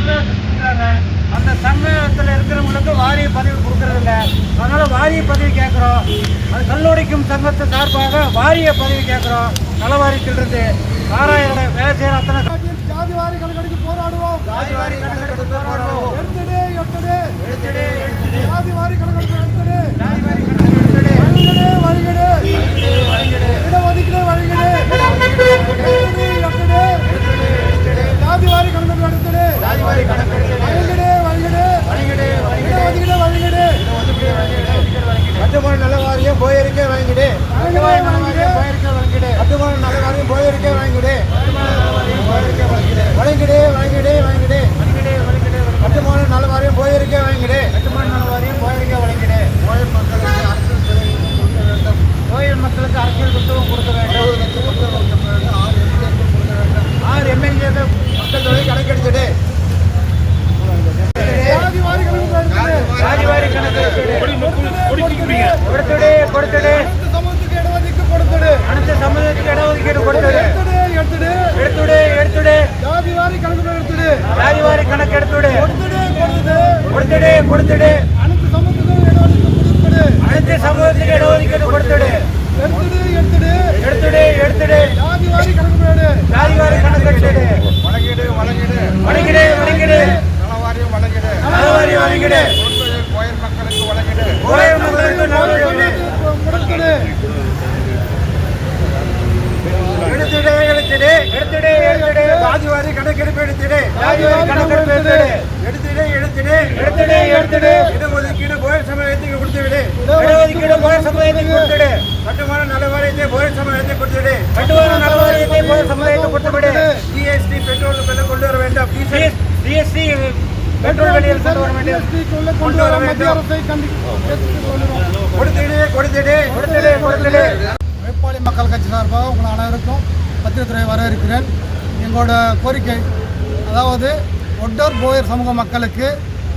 இருக்கிறாங்க அந்த சங்கத்தில் இருக்கிறவங்களுக்கு வாரிய பதவி கொடுக்கறதில்ல. அதனால வாரிய பதவி கேட்குறோம். அது கல்லூரிக்கும் சங்கத்து சார்பாக வாரிய பதவி கேட்குறோம். நலவாரியத்திலிருந்து ஆறாயிரம் வேலை செய்கிற அத்தனை ஜாதிவாரி கணக்கெடுக்க போராடுவோம். ஜாதிவாரி கணக்கெடுப்பு போராடுவோம். எடுத்துடு எடுத்துடு எடுத்துடு, எடுத்துடு. ஜாதிவாரி கணக்கெடுப்பு எடுத்துடு ஜாதிவாரி கணக்கெடுப்பு எடுத்துடு. வழிகடு வழிகடு இடஒதுக்கீடு வழிகடு எடுத்துடு எடுத்துடு ஜாதிவாரி கணக்கெடுப்பு எடுத்துடு ஜாதிவாரி கணக்கெடுப்பு எடுத்துடு. வழிகடு வழிகடு வழிகடு, வழிகடு. இடஒதுக்கீடு வழிகடு கட்டுமான நல்ல வாரியம் போயிருக்கே வாங்கிடு கட்டுமான நலவாரியம் போயிருக்க வழங்கிடு. கட்டுமான நல்ல வாரியம் போயிருக்கே வாங்கிடு வழங்கிடு வாங்கிடு வாங்கிடு வழங்கிடு, வழங்கிடு, வழங்கிடு. கட்டுமான நல்ல வாரியம் போயிருக்கே வாங்கிடு கட்டுமான நலவாரியம் போயிருக்க வழங்கிடு. கோயில் மக்களுக்கு அரசு சேவை கொடுக்க வேண்டும் கோயில் மக்களுக்கு அரசியல் புத்தகம் கொடுக்க வேண்டும் இருபது லட்சம் கொடுக்க வேண்டும் ஆறு எம்எல்ஏக்கள் கொடுக்க வேண்டும் ஆறு எம்எல்ஏக்கள் மக்கள் தொகை கணக்கெடுத்துடு ஜாதிவாரி கணக்கெடுப்பு எடுத்துடு ஜாதிவாரி கணக்கு எடுத்துடு. கொடுத்துடு கொடுத்துடு அனைத்து சமூகத்துக்கு இடஒதுக்கீடு கொடுத்துடு அனைத்து சமூகத்துக்கு இடஒதுக்கீடு கொடுத்துடு எடுத்துடு எடுத்துடு எடுத்துடு எடுத்துடு ஜாதிவாரி கணக்கெடுப்பு எடுத்துடு ஜாதிவாரி கணக்கு எடுத்துடு கொடுத்துடு கொடுத்துடு கொடுத்துடு கொடுத்துடு அனைத்து சமூகத்துக்கும் இடஒதுக்கீடு கொடுத்துடு அனைத்து சமூகத்துக்கு இடஒதுக்கீடு கொடுத்துடு எடுத்துடு எடுத்துடு எடுத்துடு எடுத்துடு ஜாதிவாரி கணக்கு எடு ஜாதிவாரி கணக்கு எடுத்துடு வழங்கிடு வழங்கிடு வணங்கிடு வணங்கிடு நல வாரியம் வழங்கிடு நலவாரி வழங்கிடு கோயில் மக்களுக்கு வழங்கிடு கோயில் மக்களுக்கு நலவாரி கொடுத்துடு எடுத்துடு எடுத்துடு எடுத்துடு எடுத்துடு ஜாதிவாரி கணக்கெடுப்பு எடுத்துடு. ஜாதிவாரி கணக்கெடுப்பு எடுத்துடு. எடுத்துடு. எடுத்துடு எடுத்துடு. எடுத்துடு இடஒதுக்கீடு கோயில் சமயத்துக்கு கொடுத்து விடு இடஒதுக்கீடு போய் சமுதாயத்துக்கு கொடுத்துடு கட்டுமான நல்ல வாரியத்தை கோயில் சமயத்தை கொடுத்து விடு கட்டுமான நலவாரியத்தை போய் சமுதாயத்துக்கு கொடுத்துவிடு. ஜிஎஸ்டி பெட்ரோல் விலை கொண்டு வர வேண்டும். ஜிஎஸ்டி பெட்ரோல் விலையில் கொண்டு வர வேண்டும். கொண்டு வர சொல்லுவோம் கொடுத்துடு கொடுத்துடு கொடுத்துடு கொடுத்துடு வேப்பாளி மக்கள் கட்சி சார்பாக உங்கள் அனைவருக்கும் பத்திரத்துறை வரவேற்கிறேன். எங்களோட கோரிக்கை. அதாவது ஒட்டோர் போயர் சமூக மக்களுக்கு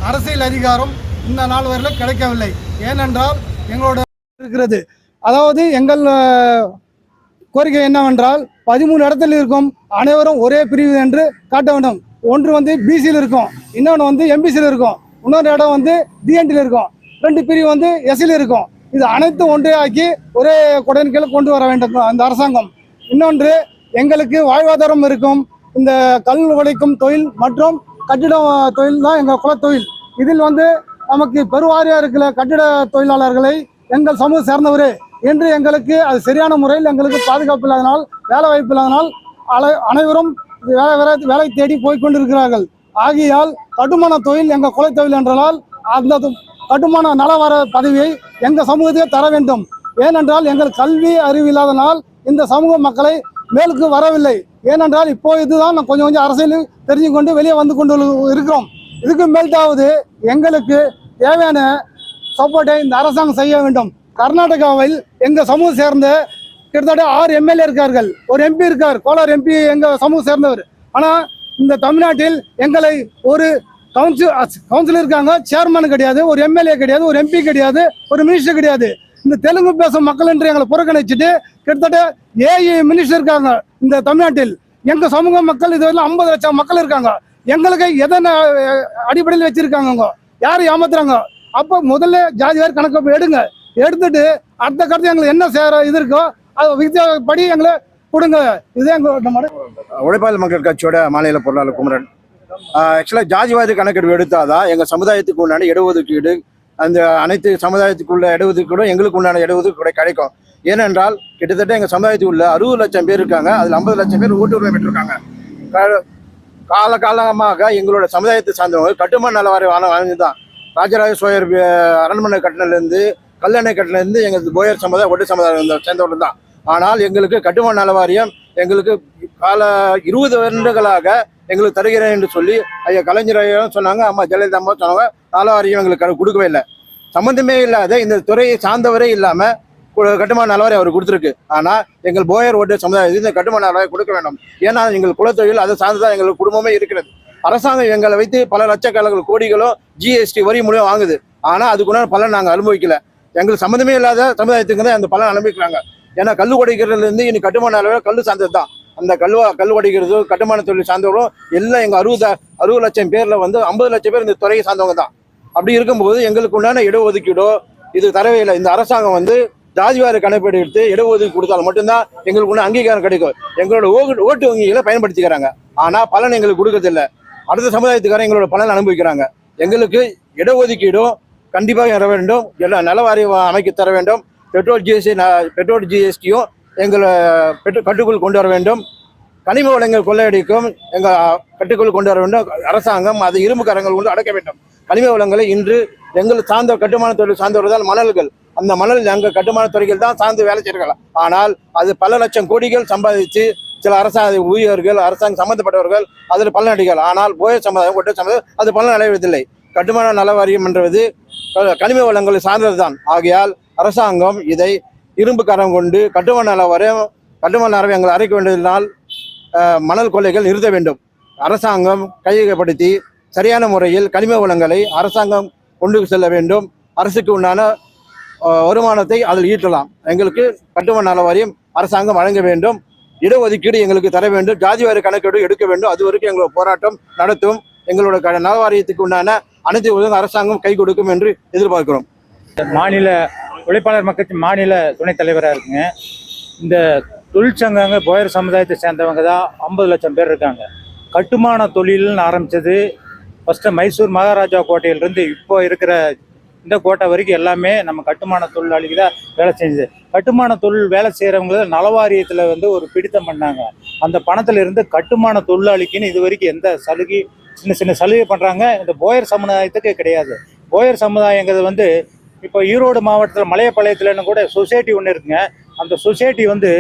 அரசியல் அதிகாரம் இந்த நாள் வரையில் கிடைக்கவில்லை. ஏனென்றால் எங்களோட இருக்கிறது. அதாவது எங்கள் கோரிக்கை என்னவென்றால் பதிமூணு இடத்தில் இருக்கும் அனைவரும் ஒரே பிரிவு என்று காட்ட வேண்டும். ஒன்று வந்து பிசியில் இருக்கும் இன்னொன்று வந்து எம்பிசியில் இருக்கும் இன்னொரு இடம் வந்து டிஎன்டியில் இருக்கும் ரெண்டு பிரிவு வந்து எஸ்சியில் இருக்கும். இது அனைத்தும் ஒன்றே ஆக்கி ஒரே கொடையின் கீழே கொண்டு வர வேண்டும் அந்த அரசாங்கம். இன்னொன்று எங்களுக்கு வாழ்வாதாரம் இருக்கும். இந்த கல் உடைக்கும் தொழில் மற்றும் கட்டிட தொழில் தான் எங்கள் குலத்தொழில் இதில் வந்து நமக்கு பெருவாரியாக இருக்கிற கட்டிட தொழிலாளர்களை எங்கள் சமூகம் சேர்ந்தவரே என்று எங்களுக்கு அது சரியான முறையில் எங்களுக்கு பாதுகாப்பு இல்லாதனால் வேலை வாய்ப்பு இல்லாதனால் அலை அனைவரும் வேலை வேலை வேலை தேடி போய்கொண்டிருக்கிறார்கள் ஆகையால் கட்டுமான தொழில் எங்கள் குலத்தொழில் என்றால் அந்த கட்டுமான நலவர பதவியை எங்கள் சமூகத்தையே தர வேண்டும். ஏனென்றால் எங்கள் கல்வி அறிவு இல்லாதனால் இந்த சமூக மக்களை மேலுக்கு வரவில்லை. ஏனென்றால் இப்போ இதுதான் நான் கொஞ்சம் கொஞ்சம் அரசியல் தெரிஞ்சு கொண்டு வெளியே வந்து கொண்டு இருக்கிறோம். இதுக்கு மேல்தாவது எங்களுக்கு தேவையான சப்போர்ட்டை இந்த அரசாங்கம் செய்ய வேண்டும். கர்நாடகாவில் எங்கள் சமூகம் சேர்ந்த கிட்டத்தட்ட ஆறு எம்எல்ஏ இருக்கார்கள். ஒரு எம்பி இருக்கார். கோலார் எம்பி எங்கள் சமூகம் சேர்ந்தவர். ஆனால் இந்த தமிழ்நாட்டில் எங்களை ஒரு கவுன்சில் கவுன்சிலர் இருக்காங்க. சேர்மன் கிடையாது ஒரு எம்எல்ஏ கிடையாது ஒரு எம்பி கிடையாது ஒரு மினிஸ்டர் கிடையாது. இந்த தெலுங்கு பேசும் மக்கள் என்று எங்களை புறக்கணிச்சுட்டு கிட்டத்தட்ட ஏஐ மினிஸ்டர் இருக்காங்க இந்த தமிழ்நாட்டில். எங்க சமூக மக்கள் இதுவரை ஐம்பது லட்சம் மக்கள் இருக்காங்க. எங்களுக்கு எதன அடிப்படையில் வச்சிருக்காங்க அவங்க? யார் ஏமாத்துறாங்க? அப்போ முதல்ல ஜாதிவாரி கணக்கு எடுங்க. எடுத்துட்டு அடுத்த கருத்து எங்களுக்கு என்ன சேர இது இருக்கோ அது வித்தியாசப்படி எங்களை கொடுங்க. இதே எங்களோட உழைப்பாளி மக்கள் கட்சியோட மாநில பொருளாளர் குமரன். ஆக்சுவலாக ஜாதிவாதி கணக்கெடுப்பு எடுத்தாதான் எங்கள் சமுதாயத்துக்கு உண்டான இடஒதுக்கீடு அந்த அனைத்து சமுதாயத்துக்குள்ள இடஒதுக்கீடும் எங்களுக்கு உண்டான இடஒதுக்கீடு கிடைக்கும். ஏனென்றால் கிட்டத்தட்ட எங்கள் சமுதாயத்துக்குள்ள அறுபது லட்சம் பேர் இருக்காங்க. அதில் ஐம்பது லட்சம் பேர் ஓட்டுரிமை பெற்றிருக்காங்க. கால காலமாக எங்களோட சமுதாயத்தை சார்ந்தவங்க கட்டுமான நலவாரி வாழ்ந்து தான் ராஜராஜ சோழர் அரண்மனை கட்டினிலேருந்து கல்லணை கட்டினிலேருந்து எங்கள் போயர் சமுதாயம் ஒட்டு சமுதாயம் சேர்ந்தவர்கள் தான் ஆனால் எங்களுக்கு கட்டுமான நல வாரியம் எங்களுக்கு கால இருபது வருடங்களாக எங்களுக்கு தருகிறேன் என்று சொல்லி ஐயா கலைஞர் ஐயாவும் சொன்னாங்க அம்மா ஜெயலலிதா அம்மா சொன்னாங்க நல எங்களுக்கு கொடுக்கவே இல்லை. சம்மந்தமே இல்லாத இந்த துறையை சார்ந்தவரே இல்லாமல் கட்டுமான அளவரை அவர் கொடுத்துருக்கு. ஆனால் எங்கள் போயர் ஓட்டு சமுதாயம் இந்த கட்டுமான அளவை கொடுக்க வேண்டும். ஏன்னா எங்கள் குலத்தொழில் அதை சார்ந்து தான் எங்கள் குடும்பமே இருக்கிறது. அரசாங்கம் எங்களை வைத்து பல லட்சக்கணக்கில் கோடிகளும் ஜிஎஸ்டி வரி மூலியம் வாங்குது. ஆனால் அதுக்குண்டான பலன் நாங்கள் அனுபவிக்கல. எங்களுக்கு சம்மந்தமே இல்லாத சமுதாயத்துக்கு தான் அந்த பலன் அனுபவிக்கிறாங்க. ஏன்னா கல் உடைக்கிறதுலேருந்து இனி கட்டுமான அளவில் கல் சார்ந்தது தான் அந்த கல்வா கல்வடைக்கிறதும் கட்டுமான தொழில் சார்ந்தவர்களும் எல்லாம் எங்கள் அறுபது அறுபது லட்சம் பேரில் வந்து ஐம்பது லட்சம் பேர் இந்த துறையை சார்ந்தவங்க தான். அப்படி இருக்கும்போது எங்களுக்கு உண்டான இடஒதுக்கீடோ இது தரவே இல்லை இந்த அரசாங்கம் வந்து ஜாதிவார கணக்கெடு எடுத்து இடஒதுக்கீடு கொடுத்தால் மட்டும்தான் எங்களுக்கு உள்ள அங்கீகாரம் கிடைக்கும். எங்களோட ஓட்டு ஓட்டு வங்கிகளை பயன்படுத்திக்கிறாங்க. ஆனால் பலன் எங்களுக்கு கொடுக்கறதில்ல அடுத்த சமுதாயத்துக்காரன் எங்களோட பலன் அனுபவிக்கிறாங்க. எங்களுக்கு இடஒதுக்கீடும் கண்டிப்பாக தர வேண்டும் எல்லா நலவாரி அமைக்க தர வேண்டும். பெட்ரோல் ஜிஎஸ்டி பெட்ரோல் ஜிஎஸ்டியும் எங்களை பெற்று கட்டுக்குள் கொண்டு வர வேண்டும். கனிம வளங்கள் கொள்ளையடிக்கும். எங்கள் கட்டுக்குள் கொண்டு வர வேண்டும். அரசாங்கம் அது இரும்பு கரங்கள் கொண்டு அடக்க வேண்டும். கனிம வளங்களை இன்று எங்கள் சார்ந்த கட்டுமான தொழில் சார்ந்தவர்கள் மணல்கள். அந்த மணல் எங்கள் கட்டுமான துறைகள் தான் சார்ந்து வேலை செய்கிறார்கள் ஆனால் அது பல லட்சம் கோடிகள் சம்பாதிச்சு சில அரசாங்க ஊழியர்கள் அரசாங்கம் சம்பந்தப்பட்டவர்கள் அதில் பலனடிகள் ஆனால் போய சமுதாயம் கொண்டு சமுதாயம் அது பலன் அடைவதில்லை. கட்டுமான நல வாரியம் என்றது கனிம வளங்களை சார்ந்ததுதான். ஆகையால் அரசாங்கம் இதை இரும்பு கரம் கொண்டு கட்டுமான நல கட்டுமான நலவை எங்களை அரைக்க வேண்டியதனால் மணல் கொள்ளைகள் நிறுத்த வேண்டும். அரசாங்கம் கையகப்படுத்தி சரியான முறையில் கனிம வளங்களை அரசாங்கம் கொண்டு செல்ல வேண்டும். அரசுக்கு உண்டான வருமானத்தை அதில் ஈட்டலாம். எங்களுக்கு கட்டுமான நல வாரியம் அரசாங்கம் வழங்க வேண்டும். இடஒதுக்கீடு எங்களுக்கு தர வேண்டும். ஜாதிவாரி கணக்கெடு எடுக்க வேண்டும். அது வரைக்கும் எங்களோட போராட்டம் நடத்தும். எங்களோட க- நல வாரியத்துக்கு உண்டான அனைத்து உதவும் அரசாங்கம் கை கொடுக்கும் என்று எதிர்பார்க்கிறோம். மாநில உழைப்பாளர் மக்கள் மாநில துணைத் தலைவராக இருக்குங்க. இந்த தொழிற்சங்கங்க போயர் சமுதாயத்தை சேர்ந்தவங்க தான் ஐம்பது லட்சம் பேர் இருக்காங்க. கட்டுமான தொழில்னு ஆரம்பிச்சது ஃபஸ்ட்டு மைசூர் மகாராஜா கோட்டையிலிருந்து இப்போ இருக்கிற இந்த கோட்டை வரைக்கும் எல்லாமே நம்ம கட்டுமான தொழிலாளிக்கு தான் வேலை செஞ்சது. கட்டுமான தொழில் வேலை செய்கிறவங்கள நலவாரியத்தில் வந்து ஒரு பிடித்தம் பண்ணாங்க. அந்த பணத்தில் இருந்து கட்டுமான தொழிலாளிக்குன்னு இது வரைக்கும் எந்த சலுகை சின்ன சின்ன சலுகை பண்ணுறாங்க இந்த போயர் சமுதாயத்துக்கு கிடையாது. போயர் சமுதாயங்கிறது வந்து இப்போ ஈரோடு மாவட்டத்தில் மலையப்பாளையத்துலன்னு கூட சொசைட்டி ஒன்று இருக்குங்க. அந்த சொசைட்டி வந்து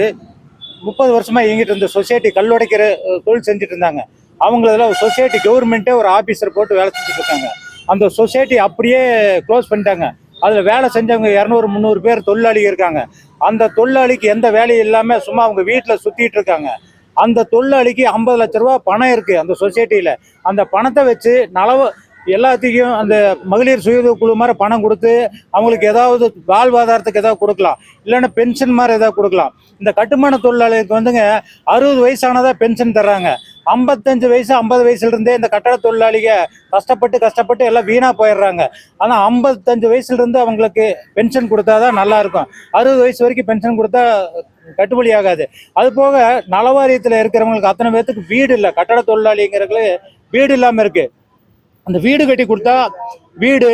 முப்பது வருஷமாக இயங்கிட்டு இருந்த சொசைட்டி கல்லுடைக்கிற தொழில் செஞ்சுட்டு இருந்தாங்க. அவங்களதில் சொசைட்டி கவர்மெண்ட்டே ஒரு ஆஃபீஸர் போட்டு வேலை செஞ்சுட்டு இருக்காங்க. அந்த சொசைட்டி அப்படியே க்ளோஸ் பண்ணிட்டாங்க. அதில் வேலை செஞ்சவங்க இரநூறு முந்நூறு பேர் தொழிலாளி இருக்காங்க. அந்த தொழிலாளிக்கு எந்த வேலையும் இல்லாமல் சும்மா அவங்க வீட்டில் சுற்றிட்டு இருக்காங்க. அந்த தொழிலாளிக்கு ஐம்பது லட்ச ரூபா பணம் இருக்குது அந்த சொசைட்டியில். அந்த பணத்தை வச்சு நலவு எல்லாத்துக்கும் அந்த மகளிர் சுய குழு மாதிரி பணம் கொடுத்து அவங்களுக்கு ஏதாவது வாழ்வாதாரத்துக்கு ஏதாவது கொடுக்கலாம். இல்லைன்னா பென்ஷன் மாதிரி ஏதாவது கொடுக்கலாம். இந்த கட்டுமான தொழிலாளிகளுக்கு வந்துங்க அறுபது வயசானதா பென்ஷன் தர்றாங்க. ஐம்பத்தஞ்சு வயசு ஐம்பது வயசுலேருந்தே இந்த கட்டட தொழிலாளிக கஷ்டப்பட்டு கஷ்டப்பட்டு எல்லாம் வீணாக போயிடுறாங்க. ஆனால் ஐம்பத்தஞ்சு வயசுலேருந்து அவங்களுக்கு பென்ஷன் கொடுத்தா தான் நல்லாயிருக்கும் அறுபது வயசு வரைக்கும் பென்ஷன் கொடுத்தா கட்டுப்படி ஆகாது. அது போக நலவாரியத்தில் இருக்கிறவங்களுக்கு அத்தனை பேர்த்துக்கு வீடு இல்லை. கட்டட தொழிலாளிங்கிறவங்களுக்கு வீடு இல்லாமல் இருக்குது அந்த வீடு கட்டி கொடுத்தா வீடு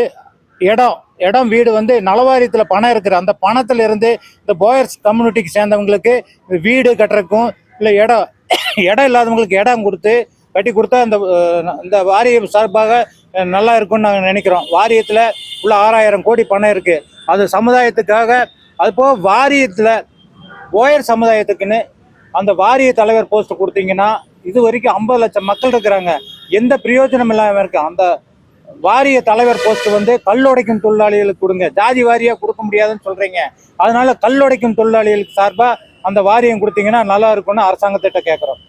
இடம் இடம் வீடு வந்து நலவாரியத்தில் பணம் இருக்குது அந்த பணத்துல இருந்து இந்த போயர்ஸ் கம்யூனிட்டிக்கு சேர்ந்தவங்களுக்கு இந்த வீடு கட்டுறதுக்கும் இல்லை இடம் இடம் இல்லாதவங்களுக்கு இடம் கொடுத்து கட்டி கொடுத்தா இந்த இந்த வாரியம் சார்பாக நல்லா இருக்கும்னு நாங்கள் நினைக்கிறோம். வாரியத்தில் உள்ள ஆறாயிரம் கோடி பணம் இருக்குது அது சமுதாயத்துக்காக அது போக வாரியத்தில் போயர் சமுதாயத்துக்குன்னு அந்த வாரிய தலைவர் போஸ்ட் கொடுத்தீங்கன்னா இது வரைக்கும் ஐம்பது லட்சம் மக்கள் இருக்கிறாங்க. எந்த பிரயோஜனம் இல்லாமல் இருக்கு. அந்த வாரிய தலைவர் போஸ்ட் வந்து கல்லுடைக்கும் தொழிலாளிகளுக்கு கொடுங்க. ஜாதி வாரியா கொடுக்க முடியாதுன்னு சொல்றீங்க. அதனால கல்லுடைக்கும் தொழிலாளிகளுக்கு சார்பாக அந்த வாரியம் கொடுத்தீங்கன்னா நல்லா இருக்கும்னு அரசாங்கத்திட்ட கேட்குறோம்